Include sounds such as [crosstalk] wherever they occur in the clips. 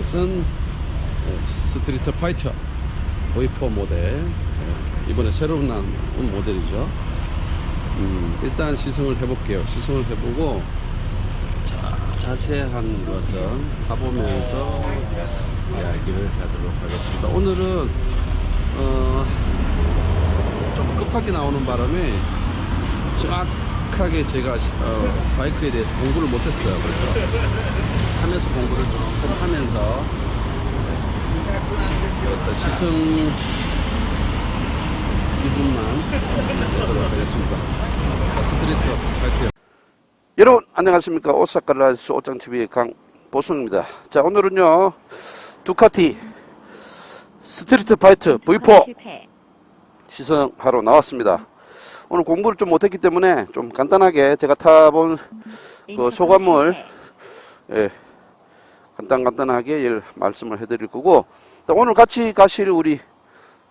이것은 어, 스트리트 파이터 V4 모델. 어, 이번에 새로 나온 모델이죠. 음, 일단 시승을 해볼게요. 시승을 해보고 자, 자세한 것은 타보면서 이야기를 하도록 하겠습니다. 오늘은 어, 좀 급하게 나오는 바람에 정확하게 제가 시- 어, 바이크에 대해서 공부를 못했어요. 그래서 하면서 네, 어떤 시승 기분만 내도록 하겠습니다. 자, 스트리트 파이트요. 여러분 안녕하십니까 오사카 라이스 옷장TV의 강보승입니다. 자 오늘은요 두카티 스트리트 파이트 V4 실패. 시승하러 나왔습니다. 오늘 공부를 좀 못했기 때문에 좀 간단하게 제가 타본 그 소감을 예, 간단 간단하게 예, 말씀을 해드릴 거고 자, 오늘 같이 가실 우리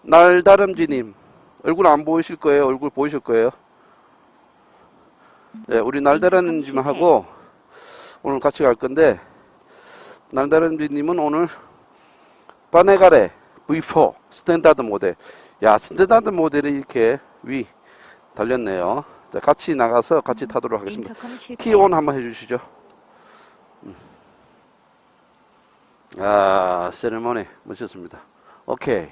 날다름지님 얼굴 안 보이실 거예요? 얼굴 보이실 거예요? 네, 우리 날다름지님하고 오늘 같이 갈 건데 날다름지님은 오늘 바네가레 V4 스탠다드 모델 야 스탠다드 모델이 이렇게 위 달렸네요 자, 같이 나가서 같이 타도록 하겠습니다 인터컴 실패. 키온 한번 해주시죠. 음. 아, 세레머니 멋졌습니다. 오케이.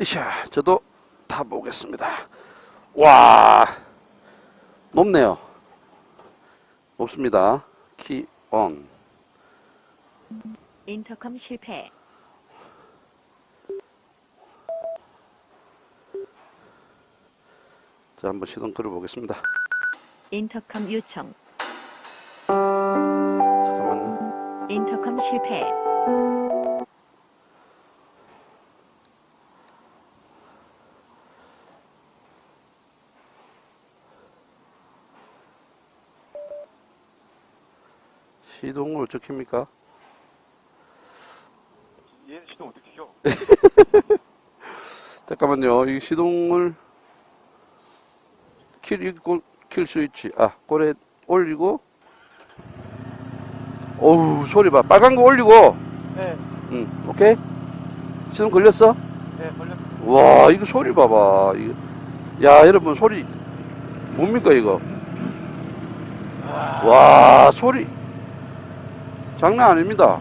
이샤, 저도 타보겠습니다. 와, 높네요. 높습니다. 키 온. 인터컴 실패. 자, 한번 시동 걸어보겠습니다. 인터컴 요청. 실패. 시동을 어떻게 킵니까? 얘는 시동 어떻게 켜? [laughs] 잠깐만요. 이 시동을 킬, 킬 스위치. 아, 꼬레 올리고. 어우, 소리 봐. 빨간 거 올리고. 네, 응, 오케이? 시동 걸렸어? 네, 걸렸어. 와, 이거 소리 봐봐. 이거. 야, 여러분, 소리. 뭡니까, 이거? 와, 소리. 장난 아닙니다.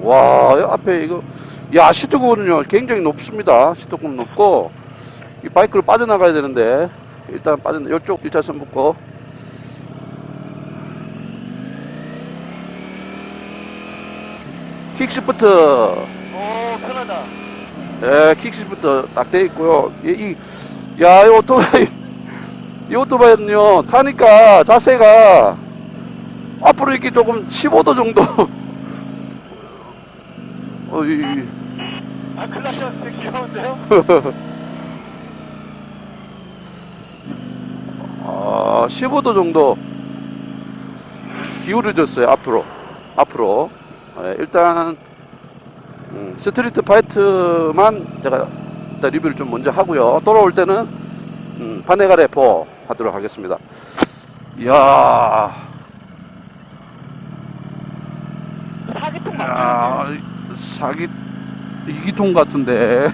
와, 이 앞에 이거. 야, 시트구는요, 굉장히 높습니다. 시트구는 높고. 이 바이크를 빠져나가야 되는데. 일단 빠져, 이쪽 1차선 붙고. 킥시프트. 오, 편하다. 예, 킥시부터 딱돼 있고요. 이, 이, 야, 이 오토바이, [laughs] 이 오토바이는요, 타니까 자세가 앞으로 이렇게 조금 15도 정도. [laughs] 어, 이, 이, 아, 클라스 귀여운데요? [laughs] 아, 15도 정도 기울어졌어요, 앞으로. 앞으로. 예, 일단은, 음, 스트리트 파이트만 제가 일단 리뷰를 좀 먼저 하고요. 돌아올 때는, 음, 파네가레 포 하도록 하겠습니다. 이야, 사기통? 야, 사기, 이기통 같은데.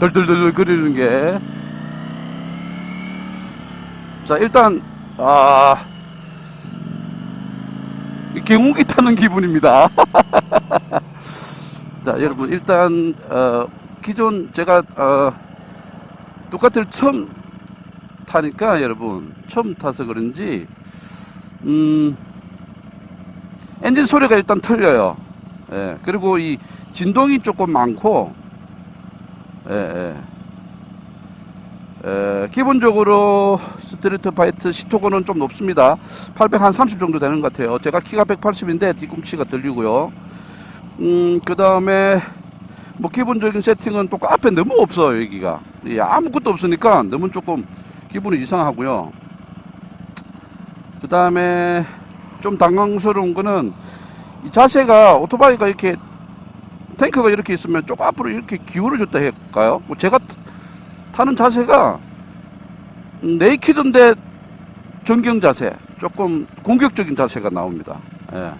덜덜덜 [laughs] 거리는 게. 자, 일단, 아, 이 경운기 타는 기분입니다. [laughs] 자, 여러분, 일단, 어, 기존 제가, 어, 두카티를 처음 타니까, 여러분, 처음 타서 그런지, 음, 엔진 소리가 일단 틀려요. 예, 그리고 이 진동이 조금 많고, 예, 예. 에, 기본적으로 스트리트 파이트 시토고는 좀 높습니다. 830 정도 되는 것 같아요. 제가 키가 180인데 뒤꿈치가 들리고요. 음, 그 다음에 뭐 기본적인 세팅은 또 앞에 너무 없어요, 여기가. 예, 아무것도 없으니까 너무 조금 기분이 이상하고요. 그 다음에 좀 당황스러운 거는 이 자세가 오토바이가 이렇게 탱크가 이렇게 있으면 조금 앞으로 이렇게 기울어졌다 할까요? 뭐 제가 타는 자세가 네이키드인데 전경 자세, 조금 공격적인 자세가 나옵니다. 예.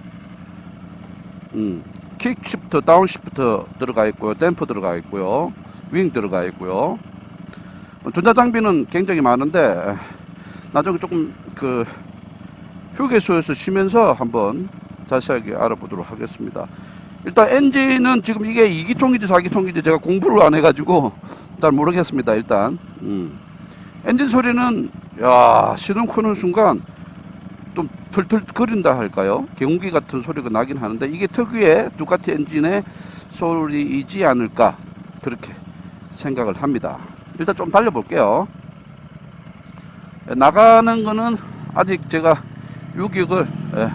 음, 킥 시프트, 다운 시프트 들어가 있고요. 댐퍼 들어가 있고요. 윙 들어가 있고요. 어, 전자 장비는 굉장히 많은데 에, 나중에 조금 그 휴게소에서 쉬면서 한번 자세하게 알아보도록 하겠습니다. 일단 엔진은 지금 이게 2기통인지 4기통인지 제가 공부를 안 해가지고 잘 모르겠습니다. 일단 음. 엔진 소리는 야 시동 끄는 순간 좀 털털 거린다 할까요? 경운기 같은 소리가 나긴 하는데 이게 특유의 두카티 엔진의 소리이지 않을까 그렇게 생각을 합니다. 일단 좀 달려볼게요. 나가는 거는 아직 제가 유격을 예,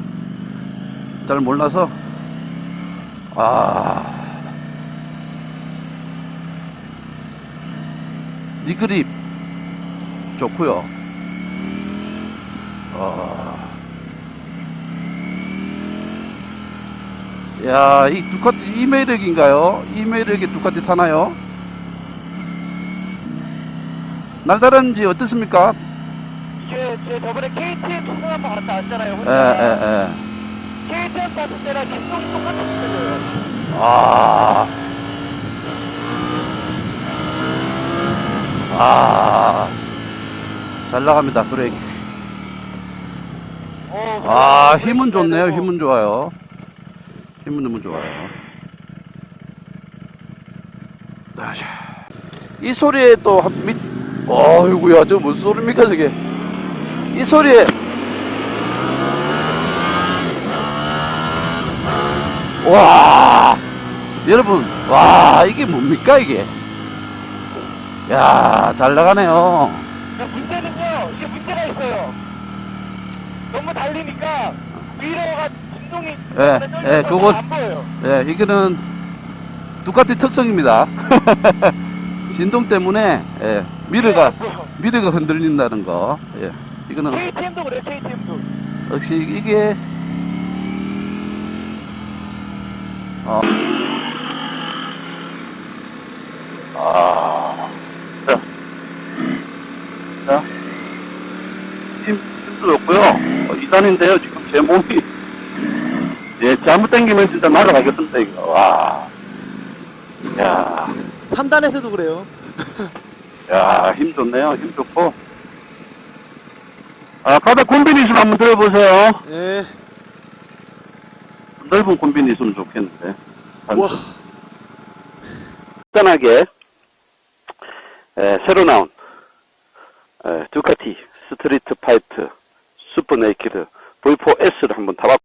잘 몰라서 아 니그립 좋고요. 아. 야, 이 두카티 이 매력인가요? 이 매력이 두카티 타나요? 날다른지 어떻습니까? 이게 제 저번에 KTM 수능 한번 갔다 왔잖아요. 예. 예, 예. KTM 봤을 때랑 기종이 똑같았어요. 아. 아. 잘 나갑니다, 브레이크. 어, 아, 그래, 힘은 좋네요. 힘은 좋아요. 힘은 너무 좋아요. 아샤. 이 소리에 또 한, 밑, 어이구야, 저 무슨 소리입니까, 저게. 이 소리에. 와, 여러분, 와, 이게 뭡니까, 이게. 야, 잘 나가네요. 이게 문제가 있어요. 너무 달리니까 위로가 진동이 예, 예, 그거- 안 보여요. 예, 이거는 두카티 특성입니다. [laughs] 진동 때문에 예, 미르가 미르가 흔들린다는 거. 예, 이거는 KTM도 그래요, KTM도. 역시 이게 어. 아, 자, 자, 힘, 힘도 좋고요. 어, 2단인데요. 지금 제 몸이 예, 잘못 당기면 진짜 날아가겠습니다, 이거. 와. 야, 3단에서도 그래요. [laughs] 야, 힘 좋네요. 힘 좋고. 아, 바닥 콤비니 좀 한번 들어보세요. 예. 넓은 콤비니 있으면 좋겠는데. 와. 간단하게, 에, 새로 나온, 에, 두카티 스트리트 파이트 슈퍼 네이키드 V4S를 한번 타봤